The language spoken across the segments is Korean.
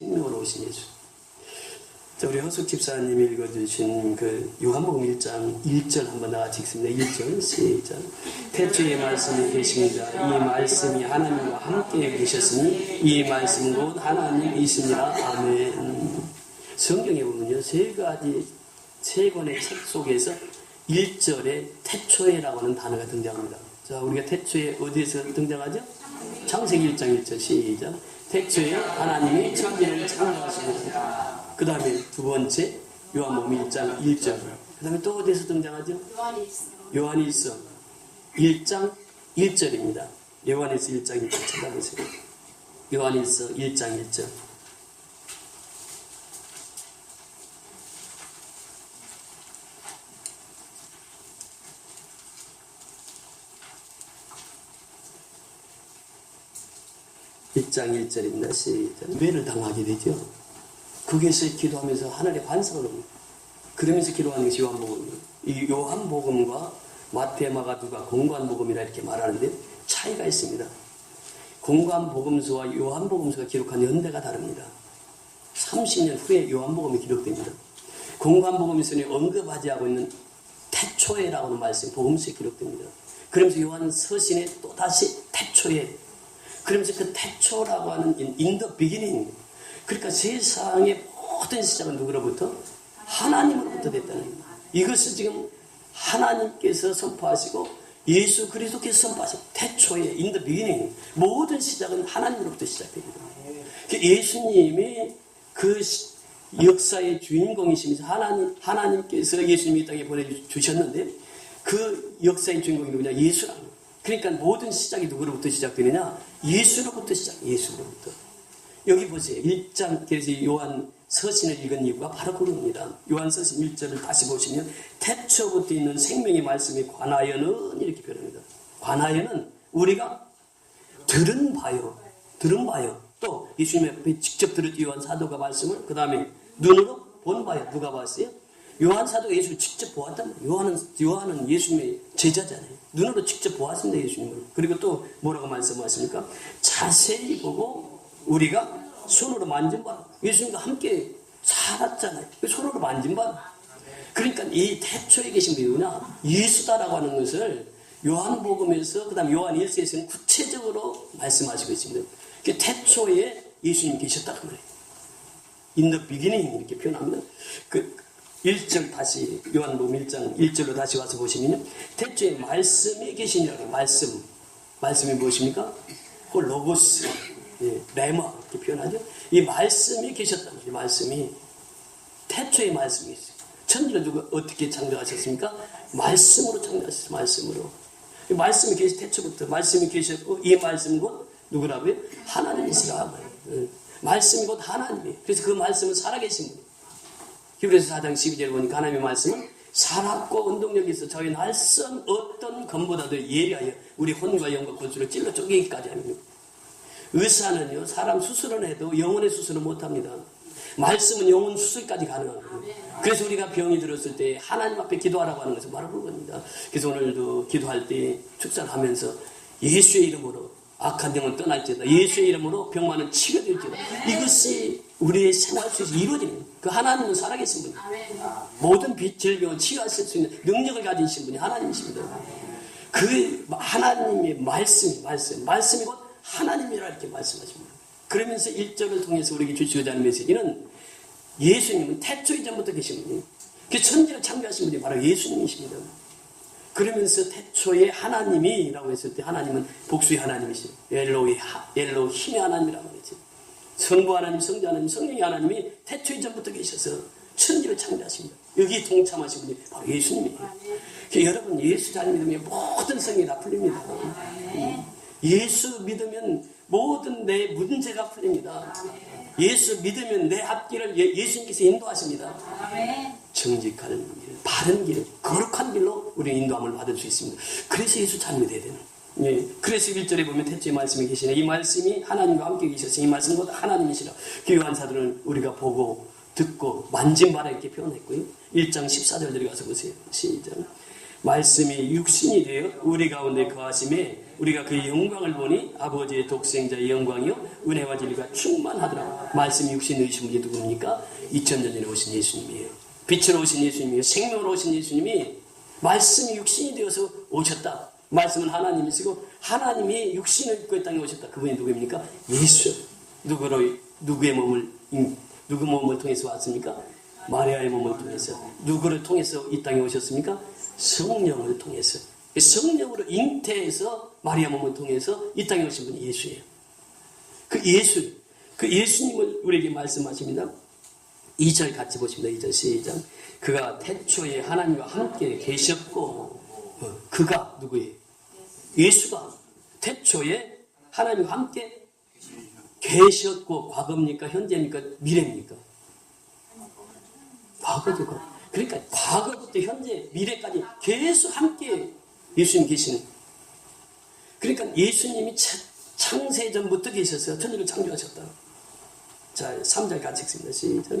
생명으로 오신 예수. 자, 우리 허숙 집사님이 읽어주신 그 요한복음 1장 1절 한번 나같이 읽습니다. 1절 시작. 태초에 말씀이 계십니다. 이 말씀이 하나님과 함께 계셨으니 이 말씀 곧 하나님이십니다. 아멘. 성경에 보면요 세 가지 세 권의 책 속에서 1절에 태초에라고 하는 단어가 등장합니다. 자, 우리가 태초에 어디에서 등장하죠? 창세기 1장 1절 시작. 태초에 하나님이 천지를 창조하십니다. 그 다음에 두 번째 요한복음 1장 1절. 그 다음에 또 어디에서 등장하죠? 요한일서 1장 1절입니다. 요한일서 1장 1절 찾아보세요. 요한일서 1장 1절. 일장 1절입니다. 시작. 뇌를 당하게 되죠. 거기에서 기도하면서 하늘의 반성을 합니다. 그러면서 기도하는 것이 요한복음이에요. 이 요한복음과 마테마가 누가 공관복음이라 이렇게 말하는데 차이가 있습니다. 공관복음서와 요한복음서가 기록한 연대가 다릅니다. 30년 후에 요한복음이 기록됩니다. 공관복음서는 언급하지 않고 있는 태초에라고 하는 말씀이 복음서에 기록됩니다. 그러면서 요한 서신에 또다시 태초에 그러면서 그 태초라고 하는 인더 비기닝 그러니까 세상의 모든 시작은 누구로부터? 하나님으로부터 됐다는 거예요. 이것을 지금 하나님께서 선포하시고 예수 그리스도께서 선포하시고 태초에 인더 비기닝 모든 시작은 하나님으로부터 시작됩니다. 그 예수님이 그 역사의 주인공이시면서 하나님, 하나님께서 예수님이 이 땅에 보내주셨는데 그 역사의 주인공이 누구냐? 예수라는 거예요. 그러니까 모든 시작이 누구로부터 시작되느냐? 예수로부터 시작, 예수로부터. 여기 보세요. 1장, 그래서 요한 서신을 읽은 이유가 바로 그겁니다. 요한 서신 1절을 다시 보시면, 태초부터 있는 생명의 말씀에 관하여는 이렇게 표현합니다. 관하여는 우리가 들은 바요. 들은 바요. 또 예수님 앞에 직접 들은 요한 사도가 말씀을, 그 다음에 눈으로 본 바요. 누가 봤어요? 요한 사도가 예수를 직접 보았단 말이에요. 요한은, 요한은 예수님의 제자잖아요. 눈으로 직접 보았습니다, 예수님을. 그리고 또 뭐라고 말씀하십니까? 자세히 보고 우리가 손으로 만진 바. 예수님과 함께 살았잖아요. 손으로 만진 바. 그러니까 이 태초에 계신 누구냐? 예수다라고 하는 것을 요한복음에서, 그 다음 요한 1세에서는 구체적으로 말씀하시고 있습니다. 그 태초에 예수님 계셨다는 거예요. In the beginning 이렇게 표현합니다. 그 1절 다시 요한복음 1장 1절로 다시 와서 보시면요. 태초에 말씀이 계시냐고 말씀. 말씀이 무엇입니까? 그 로고스, 예, 레마 이렇게 표현하죠. 이 말씀이 계셨다는 거예요. 말씀이 태초의 말씀이 있어요. 천지를 누가 어떻게 창조하셨습니까? 말씀으로 창조하셨어요. 말씀으로. 이 말씀이 계시 태초부터 말씀이 계셨고 이 말씀 곧 누구라고요? 하나님이시라. 예. 말씀이 곧 하나님이에요. 그래서 그 말씀은 살아계신 분이에요. 히브리서 4장 12절 보니까 하나님의 말씀은 살았고 운동력이 있어 저희 날선 어떤 검보다도 예리하여 우리 혼과 영과 골수를 찔러 쪼개기까지 합니다. 의사는요 사람 수술은 해도 영혼의 수술은 못합니다. 말씀은 영혼 수술까지 거예요. 그래서 우리가 병이 들었을 때 하나님 앞에 기도하라고 하는 것은 바로 그겁니다. 그래서 오늘도 기도할 때 축사하면서 예수의 이름으로 악한 영은 떠날지어다. 예수의 이름으로 병만은 치료될지어다. 이것이 우리의 생활 속에서 이루어지는 그 하나님은 살아계신 분이에요. 모든 빛, 질병을 치유하실 수 있는 능력을 가지신 분이 하나님이십니다. 그 하나님의 말씀, 말씀, 말씀이 곧 하나님이라 이렇게 말씀하십니다. 그러면서 1절을 통해서 우리에게 주시고자 하는 메시지는 예수님은 태초 이전부터 계신 분이에요. 그 천지를 창조하신 분이 바로 예수님이십니다. 그러면서 태초에 하나님이라고 했을 때 하나님은 복수의 하나님이시 엘로의 엘로 힘의 하나님이라고 말이지. 성부 하나님, 성자 하나님, 성령의 하나님이 태초 이 전부터 계셔서 천지를 창조하십니다. 여기 동참하신 분이 바로 예수님이에요. 여러분 예수 잘 믿으면 모든 성이 다 풀립니다. 예수 믿으면 모든 내 문제가 풀립니다. 예수 믿으면 내 앞길을 예, 수님께서 인도하십니다. 정직한 길, 바른 길, 거룩한 길로 우리 인도함을 받을 수 있습니다. 그래서 예수 잘 믿어야 되는. 예. 그래서 1절에 보면 태초의 말씀이 계시네. 이 말씀이 하나님과 함께 계셔서 이 말씀은 곧 하나님이시라. 교환 사들은 우리가 보고 듣고 만진 바라 이렇게 표현했고요. 1장 14절 들어가서 보세요. 시작. 말씀이 육신이 되어 우리 가운데 거하심에 우리가 그 영광을 보니 아버지의 독생자의 영광이요 은혜와 진리가 충만하더라. 말씀이 육신 의신 분이 누굽니까? 2000년 전에 오신 예수님이에요. 빛으로 오신 예수님이에요. 생명으로 오신 예수님이 말씀이 육신이 되어서 오셨다. 말씀은 하나님이시고 하나님이 육신을 입고 이 땅에 오셨다. 그분이 누구입니까? 예수. 누구로 누구의 몸을 누구 몸을 통해서 왔습니까? 마리아의 몸을 통해서 누구를 통해서 이 땅에 오셨습니까? 성령을 통해서 성령으로 잉태해서 마리아 몸을 통해서 이 땅에 오신 분이 예수예요. 그 예수, 그 예수님을 우리에게 말씀하십니다. 2절 같이 보십니다. 2절 시작. 그가 태초에 하나님과 함께 계셨고, 어, 그가 누구예요? 예수가 태초에 하나님과 함께 계셨고, 과거입니까? 현재입니까? 미래입니까? 과거죠. 그러니까 과거부터 현재, 미래까지 계속 함께 예수님 계시는. 그러니까 예수님이 창세 전부터 계셨어요. 천지를 창조하셨다. 자, 3절 같이 읽습니다. 시작.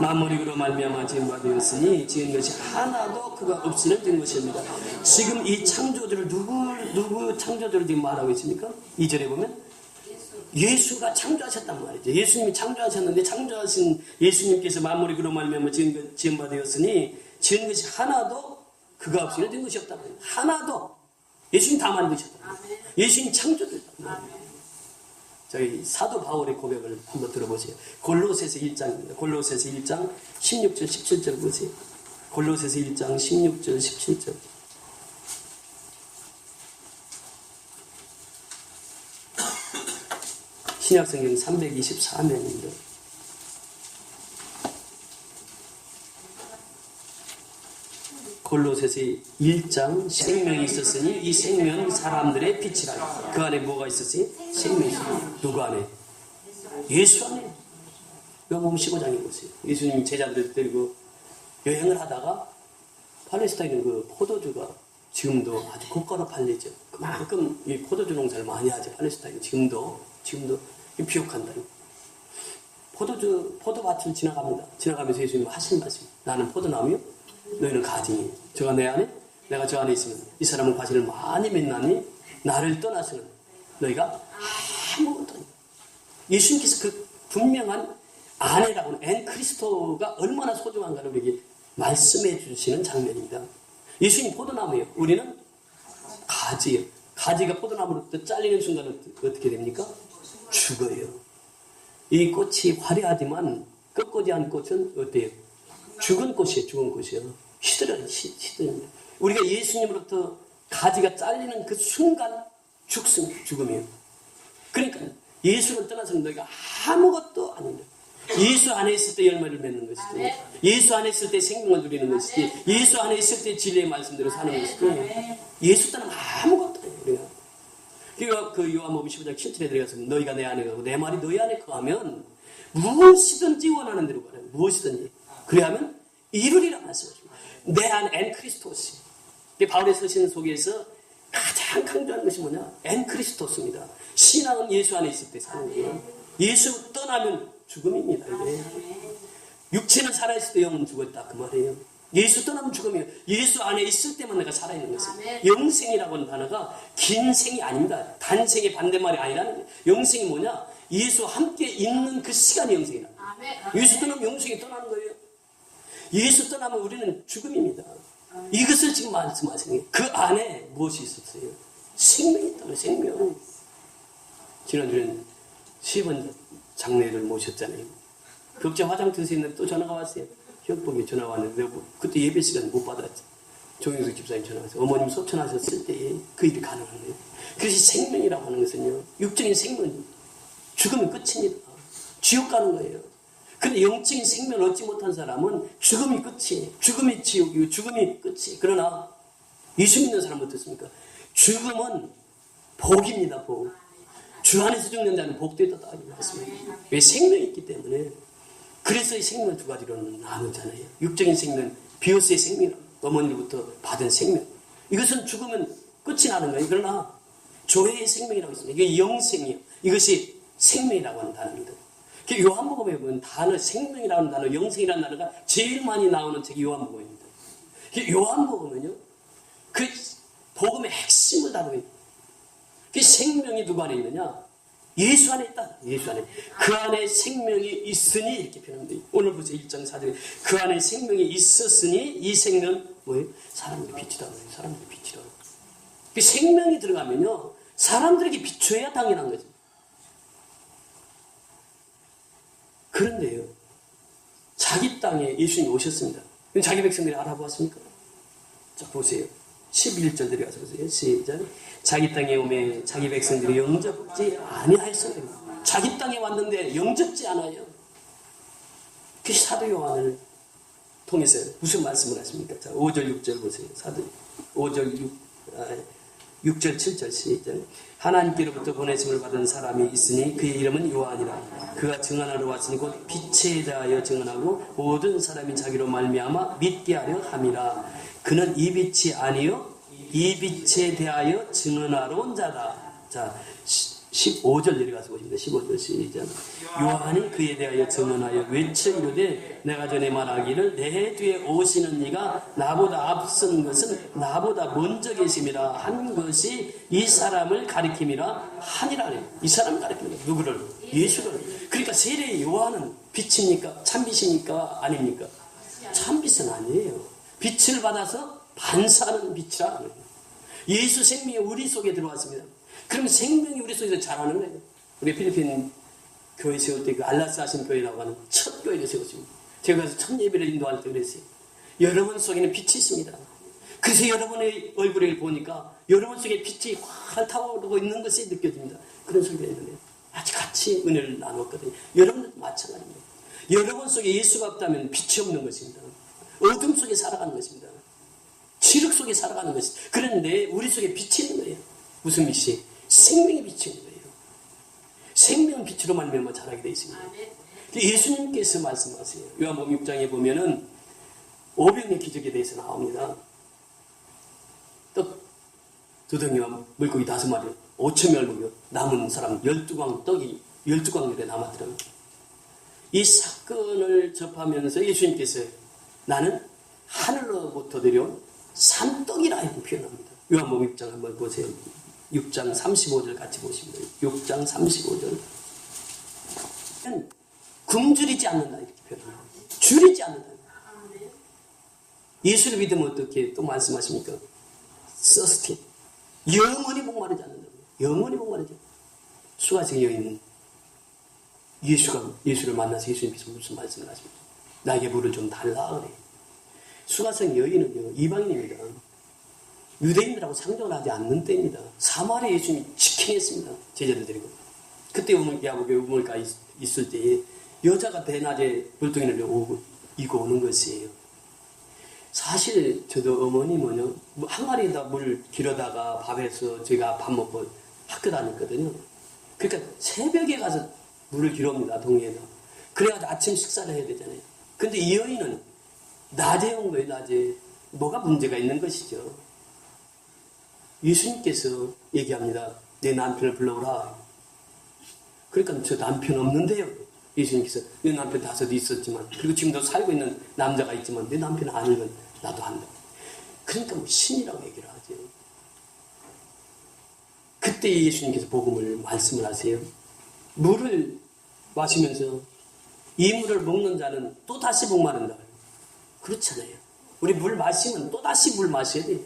만물이로 말미암아 지은 바 되었으니 지은 것이 하나도 그가 없이는 된 것입니다. 지금 이 창조주를 누구 누구 창조주를 지금 말하고 있습니까? 2절에 보면 예수가 창조하셨단 말이죠. 예수님이 창조하셨는데 창조하신 예수님께서 그로 말미암아 지은, 것, 지은 바 되었으니 지은 것이 하나도 그가 없이는 된 것이 없다. 하나도 예수님 다 만드셨다. 예수님 창조주다. 저희 사도 바울의 고백을 한번 들어보세요. 골로새서 1장입니다. 골로새서 1장 16절 17절 보세요. 골로새서 1장 16절 17절. 신약성경 324면입니다. 골로새서 1장 생명이 있었으니 이 생명 사람들의 빛이라. 그 안에 뭐가 있었으니 생명이 누구 안에? 예수 안에. 요몸 15장에 보세요. 예수님 제자들을 데리고 여행을 하다가 팔레스타인은 그 포도주가 지금도 아주 고가로 팔리죠. 그만큼 이 포도주 농사를 많이 하죠. 팔레스타인 지금도 지금도 비옥한다. 포도주 포도밭을 지나갑니다. 지나가면서 예수님 하신 말씀. 나는 포도나무요. 너희는 가증이 저가 내 안에 내가 저 안에 있으면 이 사람은 과실을 많이 맺나니 나를 떠나서는 너희가 아무것도. 예수님께서 그 분명한 아내라고는 엔 크리스토가 얼마나 소중한가를 우리에게 말씀해 주시는 장면입니다. 예수님 포도나무예요. 우리는 가지예요. 가지가 포도나무로부터 잘리는 순간은 어떻게 됩니까? 죽어요. 이 꽃이 화려하지만 끝꽂이한 꽃은 어때요? 죽은 꽃이에요, 죽은 꽃이요. 시들어요, 시들어 우리가 예수님으로부터 가지가 잘리는 그 순간 죽음, 죽음이에요. 그러니까 예수를 떠나서는 너희가 아무것도 아닙니다. 예수 안에 있을 때 열매를 맺는 것이지. 예수 안에 있을 때 생명을 누리는 것이지. 예수 안에 있을 때 진리의 말씀대로 사는 것이지. 예수 떠나면 아무것도 아니에요. 그러니까 그 요한복음 15장 7절에 들어가서 너희가 내 안에 가고 내 말이 너희 안에 거하면 무엇이든지 원하는 대로 가라. 무엇이든지. 그래야면 이루리라 말씀하십니다. 내 안 엔 크리스토스. 바울의 서신 속에서 가장 강조하는 것이 뭐냐? 엔 크리스토스입니다. 신앙은 예수 안에 있을 때 사는 거예요. 예수 떠나면 죽음입니다. 이게. 육체는 살아있을 때 영은 죽었다. 그 말이에요. 예수 떠나면 죽음이에요. 예수 안에 있을 때만 내가 살아있는 것이에요. 영생이라고 하는 단어가 긴 생이 아닙니다. 단생의 반대말이 아니라는 거예요. 영생이 뭐냐? 예수 함께 있는 그 시간이 영생이다. 예수 떠나면 영생이 떠나는 거예요. 예수 떠나면 우리는 죽음입니다. 이것을 지금 말씀하시는 그 안에 무엇이 있었어요? 생명이 있다면 생명. 지난주에는 시번 장례를 모셨잖아요. 극장 화장 드시는데 또 전화가 왔어요. 협복이 전화 왔는데 뭐 그때 예배 시간 못 받았지. 종영석 집사님 전화 왔어요. 어머님 소천하셨을 때그 일이 가능한 거예요. 그래서 생명이라고 하는 것은요. 육적인 생명, 죽으면 끝입니다. 지옥 가는 거예요. 근데 영적인 생명을 얻지 못한 사람은 죽음이 끝이에요. 죽음이 지옥이고 죽음이 끝이. 그러나 예수 믿는 사람은 어떻습니까? 죽음은 복입니다. 복. 주 안에서 죽는 자는 말씀입니다. 왜 생명이 있기 때문에 그래서 이 생명 두 가지로 나누잖아요. 육적인 생명, 비오스의 생명, 어머니로부터 받은 생명. 이것은 죽으면 끝이 나는 거예요. 그러나 조회의 생명이라고 있습니다. 이게 영생이에요. 이것이 생명이라고 하는 단어입니다. 요한복음에 보면 단어, 생명이라는 단어, 영생이라는 단어가 제일 많이 나오는 책이 요한복음입니다. 요한복음은요, 그 복음의 핵심을 다루고 있는 그 생명이 누구 안에 있느냐? 예수 안에 있다. 예수 안에. 그 안에 생명이 있으니 이렇게 표현합니다. 오늘 보세요. 1장 4절에 그 안에 생명이 있었으니 이 생명 뭐예요? 사람들이 빛이다. 사람들이 빛이다. 그 생명이 들어가면요. 사람들에게 비춰야 당연한 거죠. 그런데요. 자기 땅에 예수님이 오셨습니다. 그럼 자기 백성들이 알아보았습니까? 자, 보세요. 11절 들어가서 보세요. 시작. 자기 땅에 오매 자기 백성들이 영접지 아니하였어요. 자기 땅에 왔는데 영접지 않아요. 그 사도 요한을 통해서 무슨 말씀을 하십니까? 자, 5절, 6절 보세요. 사도 5절, 6, 아, 6절, 7절 시작. 하나님께로부터 보내심을 받은 사람이 있으니 그의 이름은 요한이라. 그가 증언하러 왔으니 곧 빛에 대하여 증언하고 모든 사람이 자기로 말미암아 믿게 하려 함이라. 그는 이 빛이 아니요 이 빛에 대하여 증언하러 온 자다. 자, 15절 내려가서 보십니다. 15절 시작. 요한이 그에 대하여 증언하여 외쳐 이르되 내가 전에 말하기를 내 뒤에 오시는 이가 나보다 앞선 것은 나보다 먼저 계심이라 한 것이 이 사람을 가리킴이라 하니라네. 이 사람을 가리킵니다. 누구를? 예수를. 그러니까 세례 요한은 빛입니까? 참빛입니까? 아닙니까? 참빛은 아니에요. 빛을 받아서 반사하는 빛이라. 예수 생명이 우리 속에 들어왔습니다. 그럼 생명이 우리 속에서 자라는 거예요. 우리 필리핀 교회 세울 때 그 알라스 하신 교회라고 하는 첫 교회를 세웠습니다. 제가 가서 첫 예배를 인도할 때 그랬어요. 여러분 속에는 빛이 있습니다. 그래서 여러분의 얼굴을 보니까 여러분 속에 빛이 확 타오르고 있는 것이 느껴집니다. 그런 소리가 있는데 아주 같이 은혜를 나눴거든요. 여러분도 마찬가지입니다. 여러분 속에 예수가 없다면 빛이 없는 것입니다. 어둠 속에 살아가는 것입니다. 지륵 속에 살아가는 것입니다. 그런데 우리 속에 빛이 있는 거예요. 무슨 빛이? 생명의 있는 거예요. 생명 빛으로 말미암아 자라게 되어 있습니다. 예수님께서 말씀하세요. 요한복음 6장에 보면은 오병의 기적에 대해서 나옵니다. 떡 두덩이와 물고기 다섯 마리, 오천 명 먹여 남은 사람 열두 광 떡이 열두 광열에 남았더라고요. 이 사건을 접하면서 예수님께서 나는 하늘로부터 내려온 산떡이라 이렇게 표현합니다. 요한복음 6장 한번 보세요. 6장 35절 같이 보십니다. 6장 35절. 굶주리지 않는다 이렇게 표현합니다. 줄이지 않는다. 예수를 믿으면 어떻게 또 말씀하십니까? 서스틴. 영원히 목마르지 않는다. 영원히 목마르지. 수가성 여인은 예수가 예수를 만나서 예수님께서 무슨 말씀을 하십니까? 나에게 물을 좀 달라 그래. 수가성 여인은요 이방인입니다. 유대인들하고 상종을 하지 않는 때입니다. 사마리아 예수님이 직행했습니다. 제자들 데리고. 그때 야곱에 우물가 있을 때에 여자가 대낮에 물동이를 오고 이고 오는 것이에요. 사실 저도 어머니는요 항아리에다 물 길어다가 밥해서 제가 밥 먹고 학교 다녔거든요. 그러니까 새벽에 가서 물을 길어옵니다 동해에다. 그래가지고 아침 식사를 해야 되잖아요. 근데 이 여인은 낮에 온 거예요 낮에. 뭐가 문제가 있는 것이죠. 예수님께서 얘기합니다. 내 남편을 불러오라. 그러니까 저 남편 없는데요. 예수님께서 내 남편 다섯 있었지만 그리고 지금도 살고 있는 남자가 있지만 내 남편 아니면 나도 한다. 그러니까 뭐 신이라고 얘기를 하죠. 그때 예수님께서 복음을 말씀을 하세요. 물을 마시면서 이 물을 먹는 자는 또 다시 목마른다. 그렇잖아요. 우리 물 마시면 또 다시 물 마셔야 돼.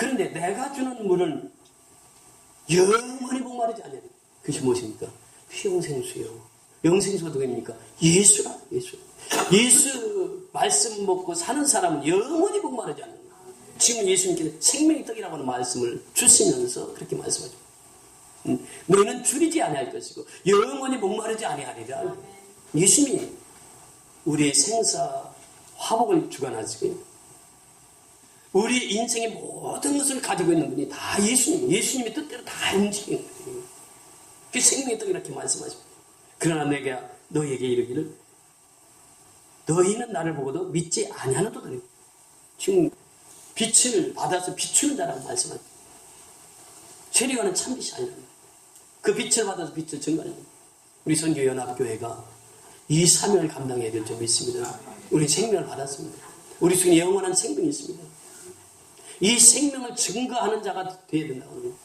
그런데 내가 주는 물은 영원히 목마르지 않아요. 그것이 무엇입니까? 영생수요. 영생수가 누구입니까? 예수라, 예수. 예수 말씀 먹고 사는 사람은 영원히 목마르지 않는 거예요. 지금 예수님께서 생명의 떡이라고 하는 말씀을 주시면서 그렇게 말씀하죠. 음, 너희는 줄이지 아니할 것이고 영원히 목마르지 아니하리라. 예수님이 우리의 생사 화복을 주관하시고요. 우리 인생의 모든 것을 가지고 있는 분이 다 예수님, 예수님의 뜻대로 다 움직이는 거예요. 그 생명의 떡 이렇게 말씀하십니다. 그러나 내가 너에게 이르기를 너희는 나를 보고도 믿지 아니하는도다. 지금 빛을 받아서 비추는 자라고 말씀합니다. 세리와는 참 빛이 아니라 그 빛을 받아서 빛을 증거하는 우리 선교연합교회가 이 사명을 감당해야 될줄 믿습니다. 우리 생명을 받았습니다. 우리 속에 영원한 생명이 있습니다. 이 생명을 증거하는 자가 되어야 된다고 합니다.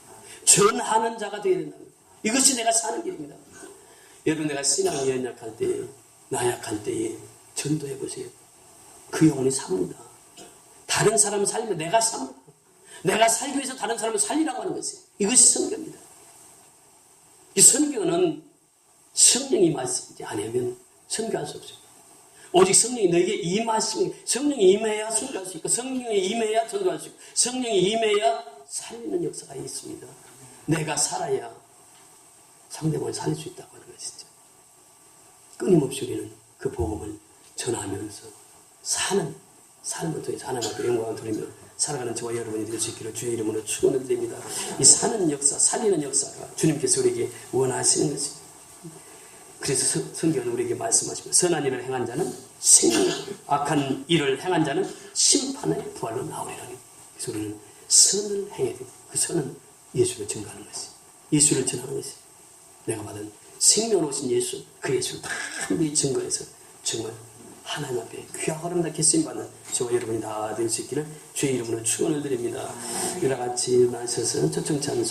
전하는 자가 되어야 된다. 이것이 내가 사는 길입니다. 여러분 내가 신앙이 연약할 때에 나약할 때에 전도해 보세요. 그 영혼이 삽니다. 다른 사람 살면 내가 삽니다. 내가 살기 위해서 다른 사람을 살리라고 하는 것이 이것이 성경입니다. 이 선교는 성령이 말씀이지 아니면 선교할 수 없어요. 오직 성령이 너에게 임하시면 성령이 임해야 선교할 수 있고 성령이 임해야 전도할 수 있고 성령이 임해야 살리는 역사가 있습니다. 내가 살아야 상대방을 살릴 수 있다고 하는 것이죠. 끊임없이 우리는 그 복음을 전하면서 사는 삶을 통해서 하나님 앞에 영광을 돌리며 살아가는 저와 여러분이 될 수 있기를 주의 이름으로 축원을 드립니다. 이 사는 역사, 살리는 역사가 주님께서 우리에게 원하시는 것입니다. 그래서 성- 성경은 우리에게 말씀하십니다. 선한 일을 행한 자는 생명, 악한 일을 행한 자는 심판의 부활로 나오리라. 그래서 우리는 선을 행해야 됩니다. 그 선은 예수를 증거하는 것이 예수를 전하는 것이 내가 받은 생명으로 오신 예수, 그 예수를 담대히 증거해서 정말 하나님 앞에 귀하고 아름답게 쓰임받는 저와 여러분이 다 될 수 있기를 주의 이름으로 축원을 드립니다. 이와 같이 나셔서 초청찬